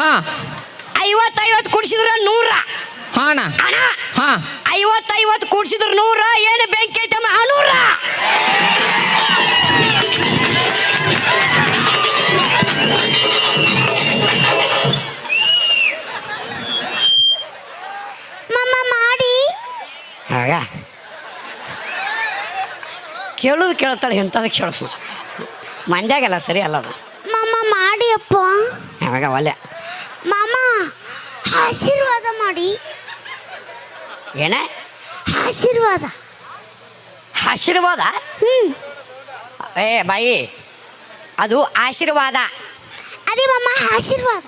ಹಾ. ಐವತ್ತೈವತ್ತು ಕುಡ್ಸಿದ್ರ ನೂರ. ಹಾ ಅಣ್ಣ. ಅಣ್ಣ ಹಾ. ಐವತ್ತೈವತ್ತು ಕೂಡ್ಸಿದ್ರ ನೂರ ಏನು ಬೆಂಕಿ ಐತಮ್ಮ ನೂರ. ಮಮ್ಮ ಮಾಡಿ. ಆಗ. ಕೇಳೋದು ಕೇಳ್ತಾಳೆ ಇಂಥದ್ದು ಕೇಳಿಸು. ಮಂದ್ಯಾಗಲ್ಲ ಸರಿ ಅಲ್ಲ ಅದು ಮಮ್ಮ ಮಾಡಿ ಅಪ್ಪ. ಆಗ ಒಲ್ಲೆ ಮಾಮ ಆಶೀರ್ವಾದ ಮಾಡಿ. ಏನ? ಆಶೀರ್ವಾದ. ಆಶೀರ್ವಾದ? ಹ್ಮ್. ಏ ಬಾಯಿ ಅದು ಆಶೀರ್ವಾದ. ಅದೇ ಮಮ್ಮ ಆಶೀರ್ವಾದ.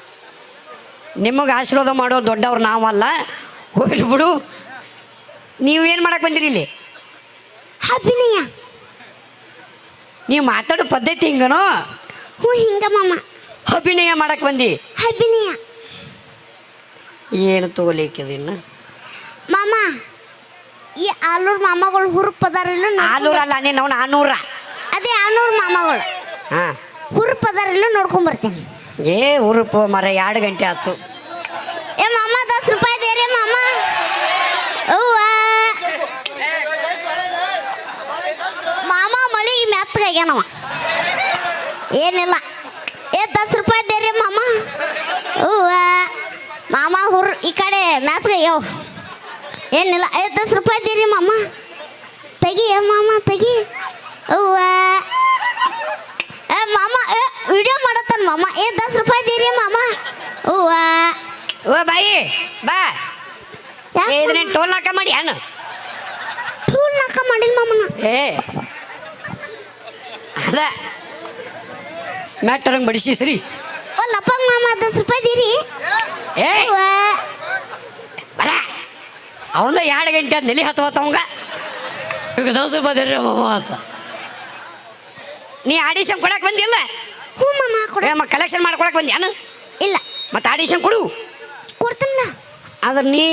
ನಿಮಗೆ ಆಶೀರ್ವಾದ ಮಾಡೋ ದೊಡ್ಡವ್ರು ನಾವಲ್ಲ. ಹೋಗ್ಬಿಡು ನೀವೇನು ಮಾಡಕ್ಕೆ ಬಂದಿರಿ ಇಲ್ಲಿ? ಅಭಿನಯ ನೀವು ಮಾತಾಡೋ ಪದ್ಧತಿ ಹಿಂಗನೋ? ಹ್ಞೂ ಹಿಂಗ ಮಾಮ. ಅಭಿನಯ ಮಾಡಕ್ಕೆ ಬಂದಿ? ಅಭಿನಯ ಏನು ತಗೋಲಿಕ್ಕಿದೆ ಇನ್ನು? ಮಾಮ ಈ ಆಲೂರ್ ಮಾಮಗಳು ಹುರುಪ್ ಅದಾರಿಲ್ಲ ಆಲೂರಲ್ಲ ನೀನು ಅವ್ನು ಆನೂರ. ಅದೇ ಆನೂರ್ ಮಾಮಗಳು. ಹಾಂ. ಹುರುಪ್ ಅದಾರಿಲ್ಲ ನೋಡ್ಕೊಂಡ್ ಬರ್ತೀನಿ. ಏ ಹುರುಪು ಮರ ಎರಡು ಗಂಟೆ ಆಯ್ತು ಏ ಮಾಮ ದಸ್ ರೂಪಾಯಿ ದೇರಿ ಮಾಮ. ಅವ್ವ. ಮಾಮ ಮಳಿ ಮೆತ್ತಗಾಗ್ಯಾನವ ಏನಿಲ್ಲ. ಏ ದಸ್ ರೂಪಾಯಿ ದೇರಿ ಮಾಮ. ಅವ್ವ. ಮಾಮ ಹುರ್ ಈ ಕಡೆ ಮೆತ್ತಗಾಗ್ಯಾವ ಏನಿಲ್ಲ ಐದು ದಸ್ ರೂಪಾಯಿ ದೇರಿ ಮಾಮ. ತೆಗಿ ಏ ಮಾಮ ತೆಗಿ. ಅವ್ವ. ಏ ಮಾಮ ಏ ವಿಡಿಯೋ ಮಾಡತ್ತಾನ ಮಾಮ. ಏ ದಸ್ ರೂಪಾಯಿ ದೇರಿ ಮಾಮ. ಅವ್ವ. ಓ ಬಾಯಿ ಬಾ. ಯಾಕ್ ಇದನ್ನೇ ಟೋಲ್ ಹಾಕ ಮಾಡಿ ಅಣ್ಣ? ಫೂಲ್ ನಾಕ ಮಾಡಿಲ್ಲ ಮಾಮನ? ಏ. ಅದ. ಮ್ಯಾಟರಂಗೆ ಬಡಿಸಿ ಸರಿ. ಲಪ್ಪಂಗ್ ಮಾಮ ದಸ್ ರೂಪಾಯಿ ದೀರಿ. ಏ! ಬರ. ಅವನ ಎರಡು ಗಂಟೆ ನೆಲಿ ಹತ್ತು ಅವಂಗ. ಈಗ ದೋಸೆ ಬದಿರ ಮಾಮ ಅಂತ. ನೀ ಆಡಿಷನ್ ಕೊಡಕ್ಕೆ ಬಂದಿಲ್ಲ? ಹ್ಞೂ ಮಾಮ ಕೊಡ. ಏ ಕಲೆಕ್ಷನ್ ಮಾಡ್ಕೊಳಕ್ ಬಂದ್ಯಾನು ಇಲ್ಲ. ಮತ್ತೆ ಆಡಿಷನ್ ಕೊಡು. ಕೊಡ್ತೀನಿಲ್ಲ. ಆದ್ರೆ ನೀ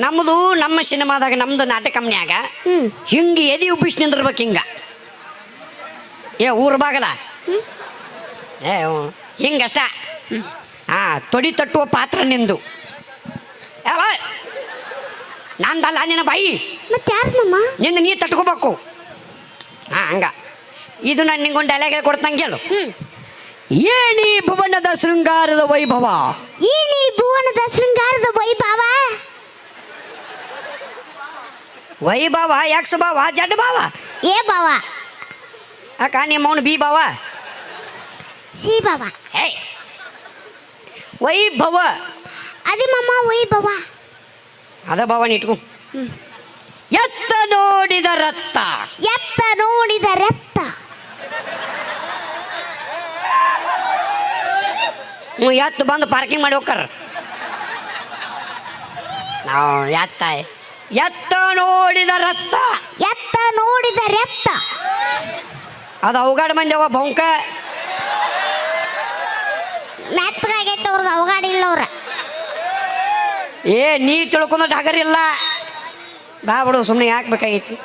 ನಮ್ಮದು ನಮ್ಮ ಸಿನಿಮಾದಾಗ ನಮ್ಮದು ನಾಟಕ ಕಂಪ್ನಿಯಾಗ ಹಿಂಗೆ ಎದಿ ಉಬ್ಬಿಸಿ ನಿಂದಿರ್ಬೇಕು ಹಿಂಗ. ಏ ಊರ ಬಾಗಲ? ಏ. ಹಿಂಗಷ್ಟ? ಹಾಂ ತೊಡಿ ತಟ್ಟುವ ಪಾತ್ರ ನಿಂದು. ಯಾವ? ನಂದಲ್ಲ ನಿನ್ನ ಬಾಯಿ. ಮತ್ತೆ ಯಾರು ಮಾಮ? ನಿಂದು ನೀ ತಟ್ಕೋಬೇಕು. ಹಾಂ ಹಂಗ. ಇದು ನಾನು ನಿಂಗೊಂದು ಡೈಲಾಗ್ ಕೊಡ್ತಂಗೆ ಹೇಳು. ಏನಿ ಭುವನದ ಶೃಂಗಾರದ ವೈಭವ? ಈ ನೀ ಭುವನದ ಶೃಂಗಾರದ ವೈಭವ? ವೈಭವ ಯಕ್ಷ ಭಾವ ಜಡ್ ಭಾವ? ಏ ಭಾವ. ಅಕ್ಕ ನಿಮ್ಮ ಅವನು ಬಿ ಭಾವ? ಸಿ ಭಾವ. ಹೇ ವೈಭವ. ಅದೇ ಮಮ್ಮ ವೈಭವ. ಅದ ಭವನ್ ಇಟ್ಕೊ. ಎತ್ತ ನೋಡಿದ ರತ್ತ ಎತ್ತ ನೋಡಿದ ರಕ್ತ. ಎತ್ತು ಬಂದು ಪಾರ್ಕಿಂಗ್ ಮಾಡಿ ಹೋಗ್ತಾರ ನಾವು ಎತ್ತ ಎತ್ತ ನೋಡಿದ ರತ್ತ ಎತ್ತ ನೋಡಿದ ರಕ್ತ. ಅದು ಅವಗಾಡ ಮಂದಿ ಅವ ಬೊಂಕ ಮೆತ್ತಗಾಗೈತೆ ಅವ್ರದ್ದು ಅವಗಾಡಿ ಇಲ್ಲ ಅವ್ರ. ಏ ನೀ ತಿಳ್ಕೊಂಡ ಹಗರಿಲ್ಲ ಬಾ ಬಿಡು ಸುಮ್ಮನೆ ಯಾಕೆ ಬೇಕಾಗೈತಿ?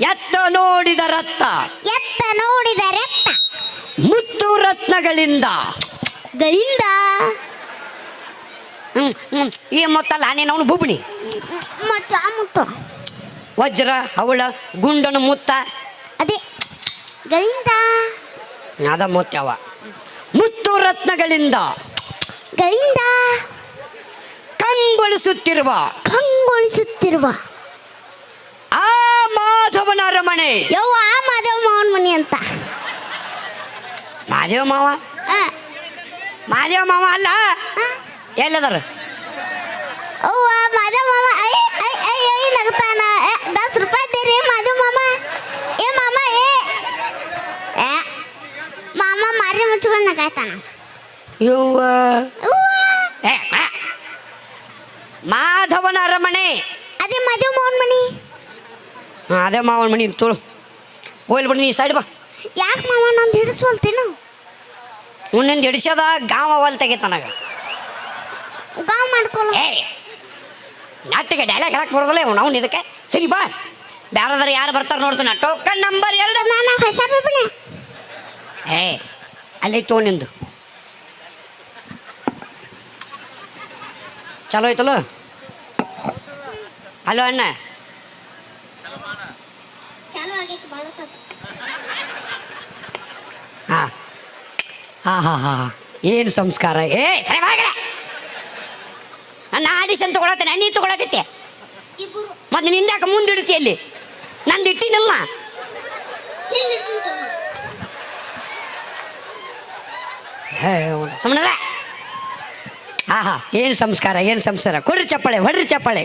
ಎತ್ತ ನೋಡಿದ ರತ್ತ ಎತ್ತ ನೋಡಿದ ರತ್ತ ಮುತ್ತು ರತ್ನಗಳಿಂದ. ಗಳಿಂದ. ಈ ಮೊತ್ತಲ್ಲ ನೀನು ಅವನು ಬುಬ್ಣಿ. ಮತ್ತು ಆ ಮುತ್ತು. ವಜ್ರ ಅವಳ ಗುಂಡನ ಮುತ್ತ. ಅದೇ ಗಳಿಂದ. ಅದ ಮುತ್ಯವ ಮುತ್ತು ರತ್ನಗಳಿಂದ ಗಳಿಂದ ಕಂಗೊಳಿಸುತ್ತಿರುವ ಕಂಗೊಳಿಸುತ್ತಿರುವ ಆ ಮಾಧವನ ಅರಮನೆ ಯವ್ವ ಆ ಮಾಧವ ಮಾವನ ಮನೆ ಅಂತ. ಮಾಧವ ಮಾವ? ಆ, ಮಾದೇವ ಮಾವ ಅಲ್ಲ? ಎಲ್ಲದರ? ಎಲ್ಲದಾರ ಅವ್ವ ಮಾಧವ ಮಾವ ಐ ಐ ಐ ಐ ನಗತಾನ. ಏ, ದಸ್ ರೂಪಾಯಿ ದೇರಿ ಮಾಧವ ಮಾಮ ಏ ಮಾಮ ಏ ಏ ಮಾಮ ಮಾರಿ ಮುಚ್ಕೊಂಡು ನಗಾಯ್ತಾನ ಇವ್ವ ಮಾಧವನ ಅರಮನೆ. ಅದೇ ಮಾದೇವ ಮಾವನ ಮನಿ. ಹಾಂ ಅದೇ ಮಾವನ ಮನಿ. ತುಳು. ಹೋಗ್ಲಿ ಬಿಡಿ ನೀ ಸೈಡ್ ಬಾ. ಯಾಕೆ ಮಾವ ನಂದು ಹಿಡಿಸ್ವಲ್ತೇನು? ಮುಂದಿನ ಹಿಡಿಸೋದ ಗಾಂವ ಅವಲ್ ತೆಗಿತಾನಾಗ ಗಾಂವ್ ಮಾಡ್ಕೊಲ್ಲ. ಏ ನಾಟಕ ಡೈಲಾಗ್ ಹೇಳಕ್ ಬರೋದಿಲ್ಲ ಇವ್ನು ಅವ್ನು ಇದಕ್ಕೆ. ಸರಿ ಬಾ. ಬ್ಯಾರದಾರ ಯಾರು ಬರ್ತಾರೆ ನೋಡ್ತಾನ ಟೋಕನ್ ನಂಬರ್ ಎರಡು. ನಾನು ಹೊಸ ಬಿಬ್ಬನೆ ಏ ಅಲ್ಲಿ ತೋ ನಿಂದು. ಚಲೋ ಐತಲ್ಲ? ಹಲೋ ಅಣ್ಣ. ಹಾಂ. ಹಾಂ ಹಾಂ ಹಾಂ ಏನು ಸಂಸ್ಕಾರ? ಏ ಸರಿ ಬಾಗಡೆ ನನ್ನ ಆಡಿಷನ್ ತಗೊಳತ್ತೆ ನೀ ತಗೊಳಕತ್ತೆ. ಮತ್ತು ಮತ್ತೆ ನಿಂದ್ಯಾಕೆ ಮುಂದಿಡ್ತಿ ಅಲ್ಲಿ? ನಂದು ಇಟ್ಟಿನಲ್ಲ. ಹಿಂದೆ. ಸುಮ್ಮನೆ ಹಾ ಆಹಾ, ಏನು ಸಂಸ್ಕಾರ ಏನು ಸಂಸ್ಕಾರ? ಕೊಡ್ರಿ ಚಪ್ಪಾಳೆ, ಹೊಡ್ರಿ ಚಪ್ಪಾಳೆ.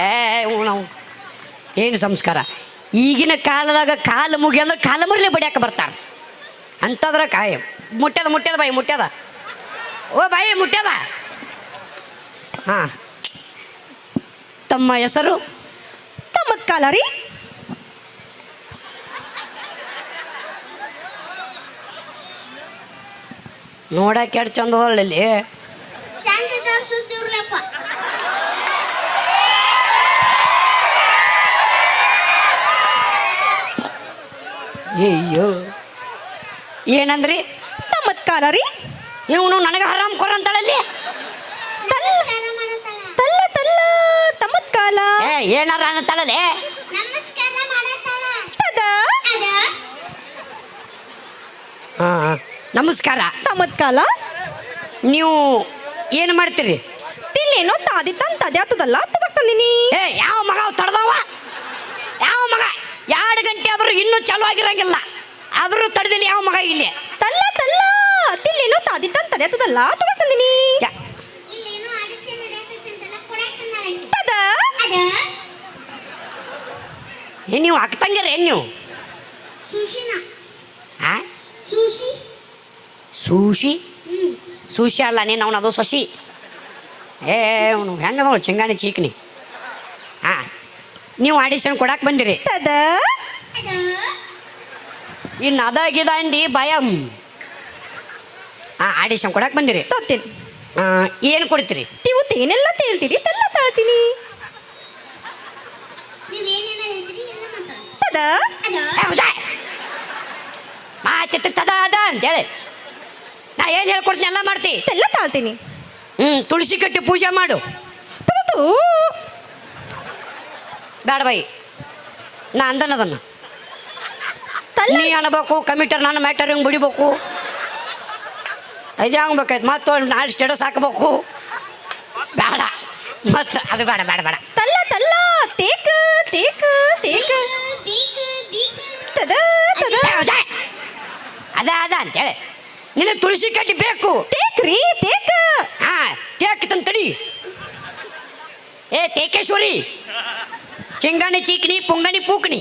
ಏ ನಾವು ಏನು ಸಂಸ್ಕಾರ? ಈಗಿನ ಕಾಲದಾಗ ಕಾಲು ಮುಗಿ ಅಂದ್ರೆ ಕಾಲು ಮುರಲಿ ಬಡಿಯಾಕ ಬರ್ತಾರೆ. ಅಂಥದ್ರ ಕಾಯ. ಮುಟ್ಟ್ಯದ ಮುಟ್ಟ್ಯದ ಬಾಯಿ ಮುಟ್ಟ್ಯದ ಓ, ಬಾಯಿ ಮುಟ್ಟ್ಯದ ಹಾಂ. ತಮ್ಮ ಹೆಸರು? ತಮ್ಮ ಕಾಲ ರೀ? ನೋಡಕ್ಕೆ ಎರಡು ಚಂದ ಅಲ್ಲಿ? ಅಯ್ಯೋ. ಏನಂದ್ರಿ? ಚಮತ್ಕಾರ ರೀ. ಇವನು ನನಗೆ ಹರಾಮ್ ಕೊರ ಅಂತಾಳಲ್ಲಿ ತಲ್ಲ ತಲ್ಲ ತಮತ್ಕಾಲ. ಏ ಏನಾರ ಅನ್ನತಾಳಲೆ ನಮಸ್ಕಾರ ಮಾಡತ್ತಾಳ ತದ ಅದ ಹಾಂ ನಮಸ್ಕಾರ. ತಮ್ಮ ಕಾಲ ನೀವು ಏನು ಮಾಡ್ತೀರಿ? ತಿಲ್ಲೇನೋ ತಾದಿ ತನ್ ತದ್ಯಾತದಲ್ಲ ತಗಕ್ ತಂದಿನಿ ಏ ಯಾವ ಮಗ ತಡ್ದವ? ಯಾವ ಮಗ? ಎರಡು ಗಂಟೆ ಆದ್ರೂ ಇನ್ನೂ ಚಾಲು ಆಗಿರಂಗಿಲ್ಲ. ಆದರೂ ತಡೆದಿಲ್ಲ ಯಾವ ಮಗ ಇಲ್ಲಿ? ತಲ್ಲ ತಲ್ಲ. ತಿಲ್ಲೇನೋ ತಾದಿ ತಂತದೆ ತದ್ಯಾತದಲ್ಲ ಕೊಡಾಕ್ ತಂದಾಳಂತೆ ತದ. ಏ ನೀವು ಹಾಕ್ತಂಗಿರ ಏನು ನೀವು? ಸುಶಿನ. ಆ? ಸುಶಿ? ಸೂಶಿ ಅಲ್ಲ ನೀನು ಅವನು ಅದು ಸೊಸಿ. ಏ ಅವನು ಹೆಂಗದ ನೋಡಿ ಚಿಂಗಾಣಿ ಚೀಕ್ನಿ. ಹಾಂ ನೀವು ಆಡಿಷನ್ ಕೊಡಕ್ಕೆ ಬಂದಿರಿ. ಇನ್ನು ಅದಾಗಿದ ಅಂದು ಭಯ. ಹಾಂ ಆಡಿಷನ್ ಕೊಡಕ್ಕೆ ಬಂದಿರಿ. ತೋತೀನಿ. ಏನು ಕೊಡ್ತೀರಿ? ನೀವು ತೇನೆಲ್ಲ ತೇಲ್ತೀರಿ ತೆಲ್ಲ ತಾಳ್ತೀನಿ. ನೀವೇನೆಲ್ಲ ಹೇಳ್ತೀರಿ ಎಲ್ಲ ಮಾಡ್ತಾಳ ತದ. ಅದ ಏ, ಹುಷಾ. ಮಾತಿತ್ತು ತದ ಅದ ಅಂತೇಳಿ ನಾ ಏನು ಹೇಳ್ಕೊಡ್ತೀನಿ ಎಲ್ಲ ಮಾಡ್ತಿ. ಎಲ್ಲ ತಾಳ್ತೀನಿ. ಹ್ಞೂ ತುಳಸಿ ಕಟ್ಟಿ ಪೂಜೆ ಮಾಡು. ಬೇಡ ಬೈ ನಾ ಅಂದನದನ್ನು ತಲ್ಲ. ನೀ ಅನ್ಬೇಕು ಕಮಿಟರ್ ನಾನು ಮ್ಯಾಟರ್ ಹಿಂಗೆ ಬಿಡಿಬೇಕು. ಇದು ಹೆಂಗೆ ಬೇಕಾಯ್ತು ಮತ್ತು ನಾಳೆ ಸ್ಟೇಟಸ್ ಹಾಕಬೇಕು. ಬೇಡ ಮತ್ತು ಅದು ಬೇಡ ಬೇಡ ಬೇಡ ತಲ್ಲ ತಲ್ಲ. ತೇಕ ತೇಕ ತೇಕ. ತದ ತದ. ಅದ ಅದ ಅಂತೇಳಿ. ನಿನಗೆ ತುಳಸಿ ಕಟ್ಟಿ ಬೇಕು? ತೇಕ್ರಿ ತೇಕ. ಹಾ ತೇಕ್ತಂತ ತಡಿ. ಏ ತೇಕೇಶ್ವರಿ. ಚಿಂಗಾಣಿ ಚೀಕಣಿ ಪುಂಗಣಿ ಪೂಕಣಿ.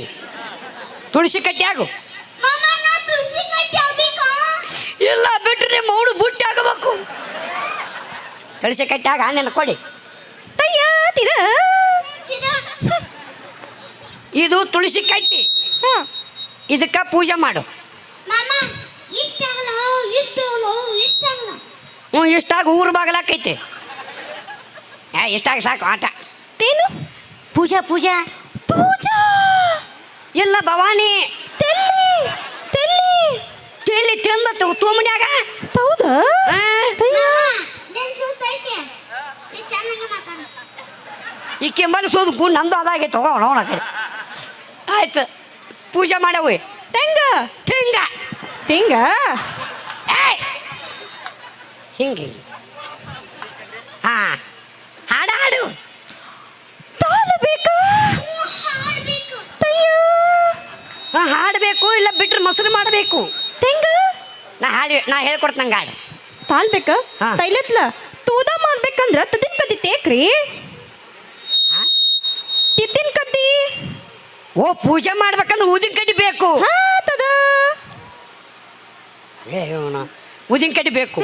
ತುಳಸಿ ಕಟ್ಟಿ ಆಗು. ಇಲ್ಲ ಬಿಟ್ರೆ ಮೌಡು ಬುಟ್ಟಿ ಆಗಬೇಕು. ತುಳಸಿ ಕಟ್ಟಿ ಆಗ ನೆನ ಕೊಡಿ. ಇದು ತುಳಸಿ ಕಟ್ಟಿ ಇದಕ್ಕೆ ಪೂಜೆ ಮಾಡು. ಹ್ಞೂ ಇಷ್ಟಾಗ ಊರು ಬಾಗಲಾಕೈತಿ? ಏ ಇಷ್ಟಾಗ ಸಾಕು ಆಟ. ತೇನು? ಪೂಜಾ ಪೂಜಾ. ಪೂಜಾ? ಎಲ್ಲ ಭವಾನಿ. ತೆಲ್ಲಿ ತೆಲ್ಲಿ. ತೆಲ್ಲಿ ತಿಂದ ತೂಮನ್ಯಾಗ ಹೌದ? ಈ ಕೆಂಬಲ್ ಸೋದು ಗು ನಂದು ಅದಾಗೆ ತಗೋ ನೋಡ ಆಯ್ತು ಪೂಜೆ ಮಾಡವು ತೆಂಗ? ತೆಂಗ. ತೆಂಗ? ಹಿಂಗೆ. ಹಾ ಹಾಡು ಹಾಡು ಬೇಕಾ? ಹಾಡ್ಬೇಕು ತಯ್ಯ ಹಾ, ಹಾಡಬೇಕು ಇಲ್ಲ ಬಿಟ್ರೆ ಮೊಸರು ಮಾಡಬೇಕು. ತೆಂಗ. ನಾ ಹಾಡಿ ನಾ ಹೇಳ್ಕೊಡ್ತೀನಿ ನಂಗೆ ಹಾಡು. ತಾಲ್ ಬೇಕಾ? ಹಾ. ತೈಲತ್ಲ. ತೂದ ಮಾಡ್ಬೇಕಂದ್ರ ತದಿನ್ ಕದ್ದಿ ತೇಕ್ರಿ. ಹಾ? ತಿದ್ದಿನ ಕದ್ದಿ. ಓ ಪೂಜೆ ಮಾಡ್ಬೇಕಂದ್ರೆ ಊದಿನ ಕಡ್ಡಿ ಬೇಕು. ಹಾ ತದ ಏ ಇವನು ಊದಿನ ಕಡ್ಡಿ ಬೇಕು.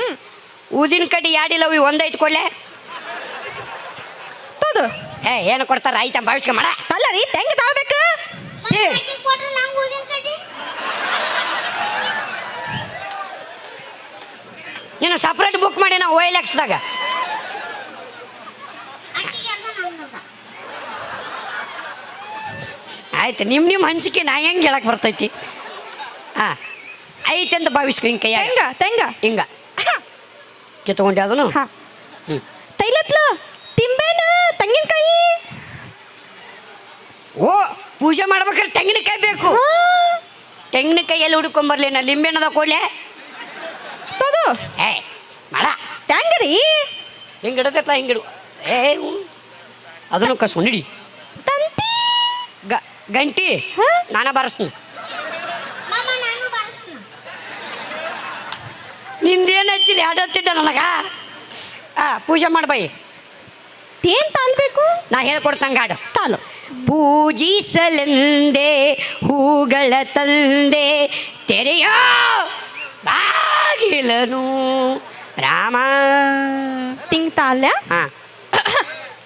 ಊದಿನ ಕಡ್ಡಿ ಯಾಡಿಲ್ಲ ಅವು ಒಂದೈದು ಕೊಡ್ಲೆ. ತೋದು ಏ ಏನು ಕೊಡ್ತಾರ? ಆಯ್ತಾ ಭಾವಿಸ್ಕ ಮಾಡ. ಅಲ್ಲ ರೀ ತೆಂಗ ತಾಳ್ಬೇಕು. ನೀನು ಸಪ್ರೇಟ್ ಬುಕ್ ಮಾಡಿ ನಾವು ಓಯ್ ಲ್ಯಾಕ್ಸ್ದಾಗ ಆಯ್ತು ನಿಮ್ಮ ನಿಮ್ಮ ಹಂಚಿಕೆ ನಾ ಹೆಂಗೆ ಹೇಳಕ್ಕೆ ಬರ್ತೈತಿ? ಹಾಂ ಐತೆ ಅಂತ ಭಾವಿಸ್ಕೊ ಹಿಂಗೆ ತೆಂಗ ತೆಂಗ. ಹಿಂಗ. ಕಿತ್ಕೊಂಡೆ ಅದನ್ನು ಹಾ. ಹ್ಞೂ ತೈಲತ್ಲ ತಿಂಬೇನ ತೆಂಗಿನಕಾಯಿ. ಓ ಪೂಜೆ ಮಾಡ್ಬೇಕಾದ್ರೆ ತೆಂಗಿನಕಾಯಿ ಬೇಕು. ತೆಂಗಿನಕಾಯಿ ಎಲ್ಲಿ ನಾ ಲಿಂಬೆನದ ಕೊಡ್ಲೆ. ತೋದು. ಏ ಮಾಡ. ಟ್ಯಾಂಗರಿ ಹಿಂಗೆ ಇಡತೈತ್ಲ ಹಿಂಗೆ ಇಡು ಏ ಹ್ಞೂ. ಅದನ್ನು ಕಸ್ಕೊಂಡಿಡಿ ತಂತಿ. ಗ ಗಂಟಿ. ಹಾ? ನಾನ ಬಾರಿಸ್ತೀನಿ ಮಾಮ ನಾನು ಬಾರಿಸ್ತೀನಿ ನಿಂದೇನು ಹಚ್ಚಿಲ್ಲ ಆಡತ್ತಿದ್ದ ನನಗ? ಆ ಪೂಜೆ ಮಾಡ್ಬಾಯಿ ಏನು ತಾಲ್ಬೇಕು ನಾ ಹೇಳ್ಕೊಡ್ತಂಗ ಹಾಡು. ತಾಲು. ಪೂಜಿಸಲೆಂದೆ ಹೂಗಳ ತಂದೆ ತೆರೆಯೋ ಬಾಗಿಲನು ರಾಮ. ತಿಂಗ್ ತಾಲ್ಯ ಹಾಂ.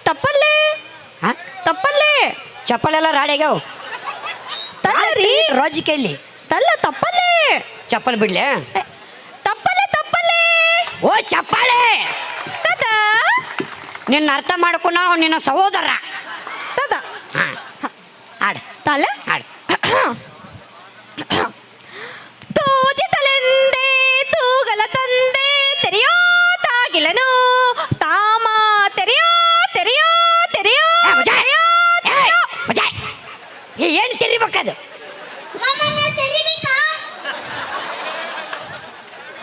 ತಪ್ಪಲ್ಲೇ? ಹಾ? ತಪ್ಪಲ್ಲೇ? ಚಪ್ಪಲೆಲ್ಲ ರಾಡಿಗ್ಯಾವ ತಲ್ಲರಿ ರಾಜಿಕೆಯಲ್ಲಿ ತಲ್ಲ ತಪ್ಪಲ್ಲೇ? ಚಪ್ಪಲ್ ಬಿಡ್ಲೆ? ಓ ಚಪ್ಪಾಳೆ! ತದ! ನಿನ್ನ ಅರ್ಥ ಮಾಡ್ಕೊ ನಾವು ನಿನ್ನ ಸಹೋದರ. ತದ! ಹಾಡು ತಾಲ? ಹಾಡು ತೂಜಿತಲೆಂದೇ ತೂಗಲ ತಂದೆ ತೆರೆಯೋ ತಾಗಿಲನು ತಾಮ ತೆರೆಯೋ ತೆರೆಯೋ ತೆರೆಯೋ! ತೆರೆಯೋ ಏನು ತಿರಿಬೇಕದು?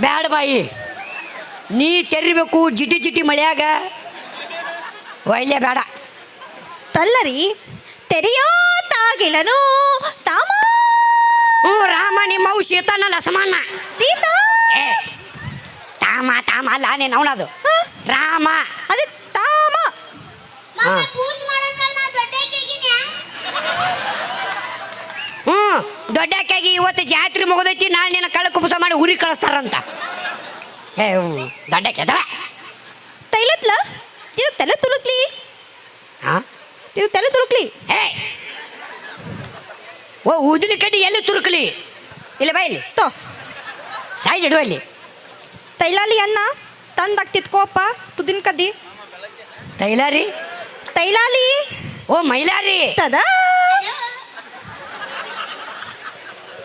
ಬ್ಯಾಡ ಬಾಯಿ. ನೀ ತೆರಿಬೇಕು ಜಿಟಿ ಜಿಟಿ ಮಳೆಯಾಗ? ವೈಲ್ಯ ಬೇಡ. ತಲ್ಲರಿ ತೆರೆಯೋ ತಾಗಿಲನು ತಾಮ. ಹ್ಞೂ ರಾಮ ನಿಮ್ಮವು ಶೀತನಲ್ಲ ಸಮಾನ. ತೀತ. ಏ ತಾಮ ತಾಮ ಅಲ್ಲ ನೀನು ಅವನದು. ರಾಮ. ಅದು ತಾಮ. ಹ್ಞೂ ದೊಡ್ಡಕ್ಕಾಗಿ ಇವತ್ತು ಜಾತ್ರೆ ಮುಗಿದೈತಿ ನಾಳೆ ನಿನ್ನ ಕಳ್ಳ ಕುಬಸ ಮಾಡಿ ಉರಿ ಕಳಿಸ್ತಾರಂತ. ಏ ಹ್ಞೂ ದೊಡ್ಡಕ್ಕೆ ಎದಳ ತೈಲತ್ಲ? ತಲೆ ತುಳುಕ್ಲಿ? ಹಾಂ ಇದು ತಲೆ ತುಳುಕ್ಲಿ? ಏ ಓ ಊದಿನ ಕಡ್ಡಿ ಎಲ್ಲಿ ತುರುಕ್ಲಿ? ಇಲ್ಲ ಬಾ ಇಲ್ಲಿ. ತೋ. ಸೈಡ್ ಇಡು ಇಲ್ಲಿ ತೈಲಾಲಿ ಅನ್ನ ತಂದಾಗ್ತಿತ್ಕೋಪ್ಪ ತುದಿನ ಕದ್ದಿ. ತೈಲಾರಿ? ತೈಲಾಲಿ? ಓ ಮೈಲಾರಿ. ತದ.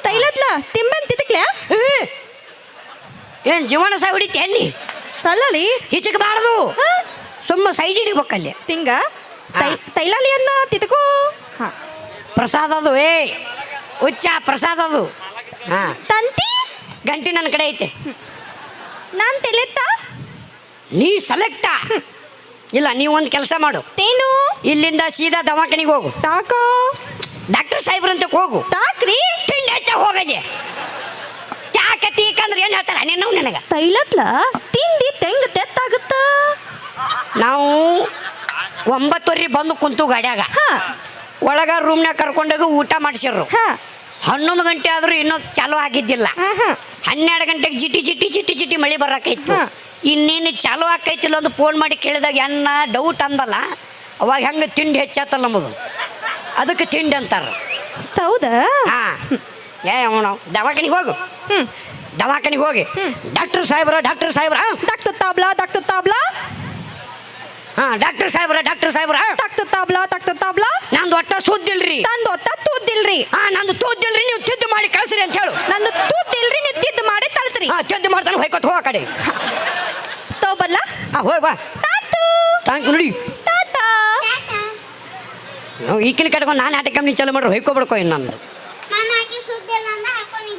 ತೈಲತ್ಲ ತಿಂಬನ್ ತಿದಕ್ಲ್ಯಾ ಏನು ಜೀವನ ಸಹ ಹೊಡಿತಿ ಎಣ್ಣಿ ತಲ್ಲಲಿ? ಹಿಚಕಬಾರದು ಸುಮ್ಮ ಸೈಡ್ ಹಿಡಿಬೇಕಲ್ಲಿ ತಿಂಗ? ತೈಲಲಿ ತೈಲಾಲಿ ಅನ್ನ ತಿದ್ಕೋ ಹಾ. ಪ್ರಸಾದ ಅದು ಏ ಉಚ್ಚ ಪ್ರಸಾದ ಅದು. ಹಾಂ. ತಂತಿ? ಗಂಟಿ ನನ್ನ ಕಡೆ ಐತೆ. ನಾನು ತೆಲೆತ್ತ? ನೀ ಸೆಲೆಕ್ಟ. ಇಲ್ಲ ನೀವು ಒಂದು ಕೆಲಸ ಮಾಡು. ತೇನು? ಇಲ್ಲಿಂದ ಸೀದಾ ದವಾಖಾನಿಗೆ ಹೋಗು. ತಾಕೋ? ಡಾಕ್ಟರ್ ಸಾಹೇಬ್ರಂತಕ್ಕೆ ಹೋಗು. ತಾಕ್ರಿ ತಿಂಡಿ ಹೆಚ್ಚ ಹೋಗಲಿ ಯಾಕೆ ನೀನು ನನಗೆ. ತೈಲತ್ಲ? ತಿಂಡಿ ತೆಂಗ ತೆತ್ತಾಗುತ್ತ? ನಾವು ಒಂಬತ್ತುವರೆ ಬಂದು ಕುಂತು ಗಾಡ್ಯಾಗ. ಹಾ. ಒಳಗ ರೂಮ್ನಾಗ ಕರ್ಕೊಂಡಾಗ ಊಟ ಮಾಡಿಸಿರು ಹಾ. ಹನ್ನೊಂದು ಗಂಟೆ ಆದರೂ ಇನ್ನೂ ಚಾಲು ಆಗಿದ್ದಿಲ್ಲ. ಹನ್ನೆರಡು ಗಂಟೆಗೆ ಜಿಟಿ ಜಿಟಿ ಜಿಟಿ ಜಿಟಿ ಮಳೆ ಬರಕೈತು. ಇನ್ನೇನು ಚಾಲು ಆಕೈತಿಲ್ಲ ಒಂದು ಫೋನ್ ಮಾಡಿ ಕೇಳಿದಾಗ ಎನ್ನ ಡೌಟ್ ಅಂದಲ್ಲ. ಅವಾಗ ಹೆಂಗೆ ತಿಂಡಿ ಹೆಚ್ಚಾತಲ್ಲ ನಮ್ಮದು. ಅದಕ್ಕೆ ತಿಂಡಿ ಅಂತಾರ. ಹೌದಾ? ಹಾಂ. ಏ ಅವನು ದವಾಖಾನಿಗೆ ಹೋಗು. ಹ್ಮ್. ದವಾಖಾನಿಗೆ ಹೋಗಿ ಡಾಕ್ಟರ್ ಸಾಹೇಬ್ರ ಡಾಕ್ಟರ್ ಸಾಹೇಬ್ರ ಡಾಕ್ಟರ್ ತಾಬ್ಲಾ ಡಾಕ್ಟರ್ ತಾಬ್ಲಾ? ಹಾ ಡಾಕ್ಟರ್ ಸಾಹೇಬ್ರ ಡಾಕ್ಟರ್ ಸಾಹೇಬ್ರ ಡಾಕ್ಟರ್ ತಾಬ್ಲಾ ಡಾಕ್ಟರ್ ತಾಬ್ಲಾ? ನಂದು ಒಟ್ಟ ಸುದ್ದಿಲ್ರಿ. ನಂದು ಒಟ್ಟ ತೂದಿಲ್ರಿ ಹಾ ನಂದು ತೂದಿಲ್ರಿ ನೀವು ತಿದ್ದು ಮಾಡಿ ಕಳಿಸ್ರಿ ಅಂತ ಹೇಳು. ನಂದು ತೂದಿಲ್ರಿ ನೀವು ತಿದ್ದು ಮಾಡಿ ತಳ್ತ್ರಿ ಹಾ ತಿದ್ದು ಮಾಡ್ತಾನೆ ಹೊಯ್ಕೊತ್ ಹೋಗ ಕಡೆ. ತೋಬಲ್ಲ ಹಾ ಹೋಯ್ ಬಾ. ತಾತು. ಥ್ಯಾಂಕ್ ನೋಡಿ. ತಾತ. ಈಕಿನ ಕಟ್ಕೊಂಡು ನಾನು ಆಟ ಕಂಪ್ನಿ ಚಾಲು ಮಾಡ್ರೆ ಹೊಯ್ಕೊಬಿಡ್ಕೋ ಇನ್ನು ನಂದು ಮಾಮ ಆಕಿ ಸುದ್ದಿ ಇಲ್ಲ ಅಂದ ಹಾಕೋನಿ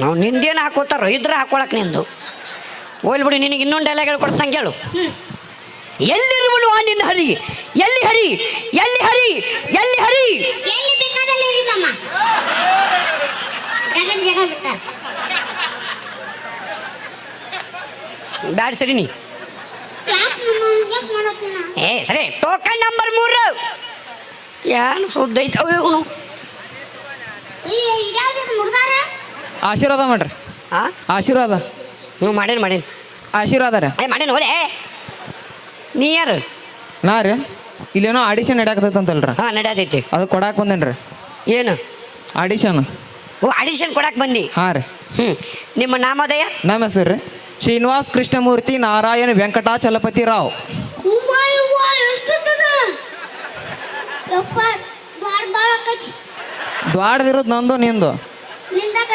ನಾವು ನಿಂದೇನು ಹಾಕೋತಾರೋ ಇದ್ರೆ ಹಾಕೊಳಕ್ ನಿಂದು. ಹೋಗ್ಲಿ ಬಿಡಿ ನಿನಗೆ ಇನ್ನೊಂದು ಡೈಲಾಗ್ ಹೇಳ್ಕೊಡ್ತಂಗೆ ಹೇಳು. ಎಲ್ಲಿರುವನು ಆ ನಿನ್ನ ಹರಿ? ಎಲ್ಲಿ ಹರಿ? ಎಲ್ಲಿ ಹರಿ? ಎಲ್ಲಿ ಹರಿ? ಬ್ಯಾಡ್ ಸರಿ ನೀ. ಏ ಸರಿ. ಟೋಕನ್ ನಂಬರ್ ಮೂರು. ಏನು ಸುದ್ದ ಐತೆ ಅವನು ಆಶೀರ್ವಾದ ಮಾಡ್ರಿ. ಆ? ಆಶೀರ್ವಾದ. ನೀವು ಮಾಡೇನು ಮಾಡೇನು. ಆಶೀರ್ವಾದ ರೀ. ಏ ಮಾಡೇನು ಹೋಲೆ ನೀ ಯಾರು? ನಾ ರೀ. ಇಲ್ಲೇನೋ ಆಡಿಷನ್ ನಡ್ಯಾಕತ್ತೈತಂತಲ್ರಿ. ಹಾಂ ನಡೆಯತೈತಿ ಅದು ಕೊಡಾಕ್ ಬಂದೇನ್ರಿ ಏನು? ಆಡಿಷನ್ ಓ ಆಡಿಷನ್ ಕೊಡಕ್ಕೆ ಬಂದಿ? ಹಾಂ ರೀ. ಹ್ಞೂ ನಿಮ್ಮ ನಾಮೋದಯ ನಮ್ಮ ಹೆಸರು ರೀ. ಶ್ರೀನಿವಾಸ್ ಕೃಷ್ಣಮೂರ್ತಿ ನಾರಾಯಣ ವೆಂಕಟಾಚಲಪತಿ ರಾವ್. ದ್ವಾಡ್ದಿರೋದು ನಂದು ನಿಂದು ನಿಂದ ಕರೆ ಕಟ್ ಮಾಡ್ಕೋದು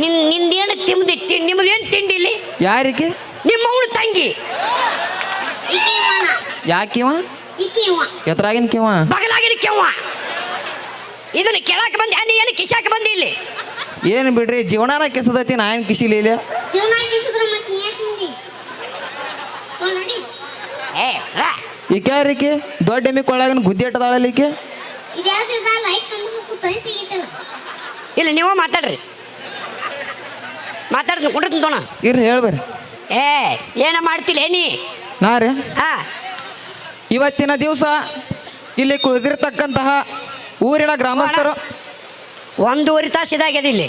ನಿನ್ ನಿಂದೇನು ತಿಮ್ದಿ ತಿ ನಿಮ್ದೇನು ತಿಂಡಿ ಇಲ್ಲಿ? ಯಾರಿಗೆ? ನಿಮ್ಮ ಅವಳು ತಂಗಿ. ಯಾಕಿವ? ಎತ್ತರಾಗಿನ ಕಿವ? ಬಗಲಾಗಿನ ಕೆವ್ವ. ಇದನ್ನ ಕೆಳಕ್ಕೆ ಬಂದ್ಯಾ ನೀ ಏನು ಕಿಶಾಕ್ ಬಂದಿ ಇಲ್ಲಿ. ಏನು ಬಿಡ್ರಿ ಜೀವನಾನ ಕೆಸದೈತಿ ನಾ ಏನು ಕಿಸಿಲಿ ಇಲ್ಲ? ಏ ಈಕೆ ಯಾರಿಕೆ ದೊಡ್ಡ ಎಮ್ಮಿ ಕೊಳ್ಳಾಗನ ಗುದ್ದಿ ಇಟ್ಟದಾಳಲ್ಲ ಇಲ್ಲ ನೀವು ಮಾತಾಡ್ರಿ. ಮಾತಾಡ್ತೀನಿ ಕುಂಡಿರ್ತೀನಿ ತೋಣ ಇರ್ರಿ ಹೇಳ್ಬೇರಿ ಏ ಏನ ಮಾಡ್ತಿಲ್ಲ ಏನಿ? ನಾ ರೀ. ಹಾ. ಇವತ್ತಿನ ದಿವಸ ಇಲ್ಲಿ ಕುಳಿದಿರ್ತಕ್ಕಂತಹ ಊರಿನ ಗ್ರಾಮಸ್ಥರು ಒಂದೂವರೆ ತಾಸು ಇದಾಗ್ಯದ ಇಲ್ಲಿ.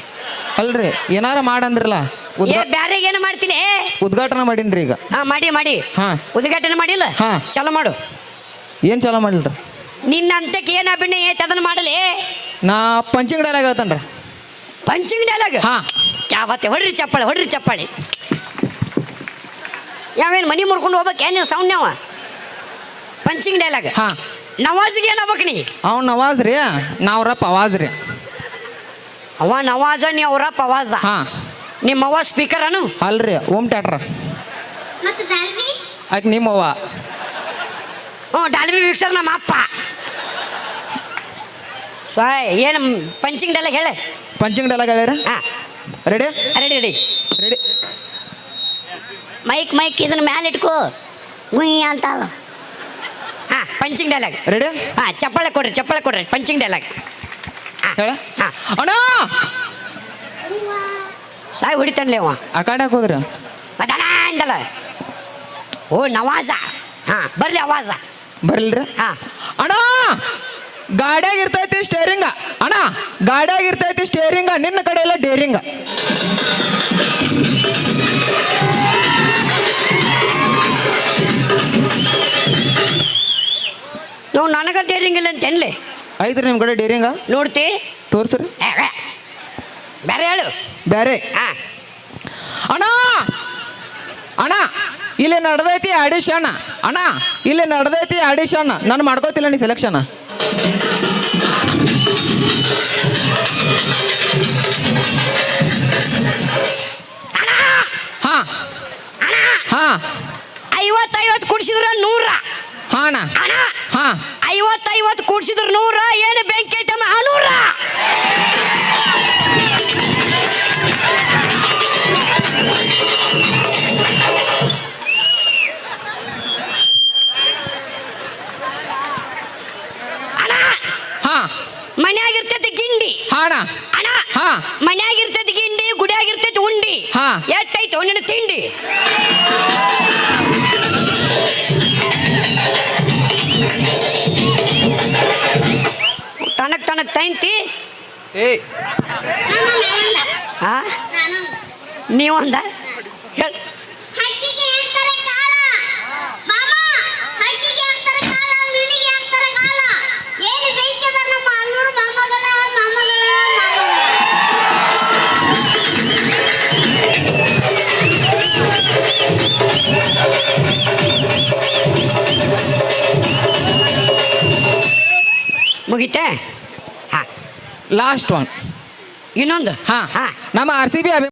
ಅಲ್ರಿ ಏನಾರ ಮಾಡಂದ್ರಲ್ಲ. ಏ ಉದ್ಘಾ ಬ್ಯಾರೆ ಏನು ಮಾಡ್ತಿಲ್ಲ ಏ? ಉದ್ಘಾಟನೆ ಮಾಡೀನ್ರಿ ಈಗ. ಹಾ ಮಾಡಿ ಮಾಡಿ. ಹಾ. ಉದ್ಘಾಟನೆ ಮಾಡಿಲ್ಲ? ಹಾ. ಚಲೋ ಮಾಡು. ಏನ್ ಚಲೋ ಮಾಡಿಲ್ರಿ ನಿನ್ನ ಅಂತಕ್ಕೆ ಏನು ಅಭಿನಯ ಐತೆ ಅದನ್ನ ಮಾಡಲಿ? ನಾ ಪಂಚಿಂಗ್ ಡೈಲಾಗ್ ಹೇಳ್ತಾನ್ರ. ಪಂಚಿಂಗ್ ಡೈಲಾಗ್ ಹಾ. ಯಾವತ್ತೆ ಹೊಡ್ರಿ ಚಪ್ಪಾಳೆ ಹೊಡ್ರಿ ಚಪ್ಪಾಳೆ. ಯಾವೇನು ಮನಿ ಮುರ್ಕೊಂಡು ಹೋಗ್ಬೇಕು? ಏನೇನು ಸೌಂಡ್ ಯಾವ ಪಂಚಿಂಗ್ ಡೈಲಾಗ್ ಹಾ. ನವಾಜ್ಗೆ ಬಕ್ ನೀ? ಅವ್ನು ನವಾಜ್ ರೀ ನಾವ್ರಪ್ಪ ಅವಾಜ್ ರೀ. ಅವ ನವಾಜ ನೀ ಅವರಪ್ಪ ಅವಾಜ ಹಾ. ನಿಮ್ಮ ಅವ್ವ ಸ್ಪೀಕರ್ ಅನು? ಅಲ್ರಿ ಓಮ್ ಟ್ಯಾಟ್ರ ಆಕೆ ನಿಮ್ಮವ್ವ. ಹ್ಞೂ ಡಾಲ್ಬಿ ಮಿಕ್ಸರ್ ನಮ್ಮ ಅಪ್ಪ. ಸ್ವಾಯ್ ಏನು ಪಂಚಿಂಗ್ ಡೈಲಾಗ್ ಹೇಳಿ. ಪಂಚಿಂಗ್ ಡೈಲಾಗ್ ಹೇಳ್ಯಾರ ಹಾಂ. Ready ready ready ready mic mic ಇದನ್ನ ಮ್ಯಾಲೆ ಇಟ್ಕೋ. ಗುಯ್ ಅಂತ ಹಾಂ ಪಂಚಿಂಗ್ ಡೈಲಾಗ್ ರೆಡಿ ಹಾಂ ಚಪ್ಪಾಳೆ ಕೊಡ್ರಿ ಚಪ್ಪಾಳೆ ಕೊಡ್ರಿ ಪಂಚಿಂಗ್ ಡೈಲಾಗ್ ಹೇಳ. ಹಾಂ. ಅಣ್ಣ! ಸಾಯ್ ಹೊಡಿತಾನಲೇ ಅವ ಆ ಕಡೆ ಹಾಕೋದ್ರಿ ಮದನ ಅಂದಲ್ಲ ಓ ನವಾಜ. ಹಾಂ ಬರಲಿ ಅವಾಜ. ಬರಲ್ರಿ? ಹಾಂ. ಅಣ್ಣ! ಗಾಡ್ಯಾಗ ಇರ್ತೈತಿ ಸ್ಟೇರಿಂಗ ಅಣ್ಣ ಗಾಡ್ಯಾಗ ಇರ್ತೈತಿ ಸ್ಟೇರಿಂಗ ನಿನ್ನ ಕಡೆ ಎಲ್ಲ ಡೇರಿಂಗ ನಾವು ನನಗ ಡೇರಿಂಗ್ ಇಲ್ಲ ಅಂತ ಎನ್ಲಿ ಐತ್ರಿ ನಿಮ್ಮ ಕಡೆ ಡೇರಿಂಗ ನೋಡ್ತಿ? ತೋರ್ಸ್ರಿ. ಬೇರೆ ಹೇಳು. ಬೇರೆ ಅಣ್ಣ ಅಣ್ಣ ಇಲ್ಲಿ ನಡೆದೈತಿ ಆಡಿಷನ್ ಅಣ್ಣ ಇಲ್ಲಿ ನಡೆದೈತಿ ಆಡಿಷನ್ ನಾನು ಮಾಡ್ಕೋತಿಲ್ಲ ನೀ ಸೆಲೆಕ್ಷನ್ ಹಾ. ಹಾ. ಐವತ್ತು ಐವತ್ತು ಕುಡ್ಸಿದ್ರ ನೂರ. ಹಾ ಅಣ್ಣ. ಅಣ್ಣ ಹಾ. ಐವತ್ತು ಐವತ್ತು ಕೂಡ್ಸಿದ್ರ ನೂರ. ಏನು ಬೆಂಕಿ ಐತಮ್ಮ? ಆ ಅಣ್ಣ ಅಣ್ಣ ಹಾ. ಮನ್ಯಾಗಿರ್ತೈತಿ ಗಿಂಡಿ ಗುಡಿಯಾಗಿರ್ತೈತಿ ಉಂಡಿ. ಹಾ. ಎಟ್ಟೈತಿ ಒಂದಿನ ತಿಂಡಿ. ತನಕ್ ತನಕ್ ತೈಂತಿ. ಏ ಹಾ ನೀವೊಂದ? ಮುಗಿತೆ ಹಾಂ. ಲಾಸ್ಟ್ ಒನ್ ಇನ್ನೊಂದು? ಹಾ. ಹಾಂ. ನಮ್ಮ ಆರ್ ಸಿ ಬಿ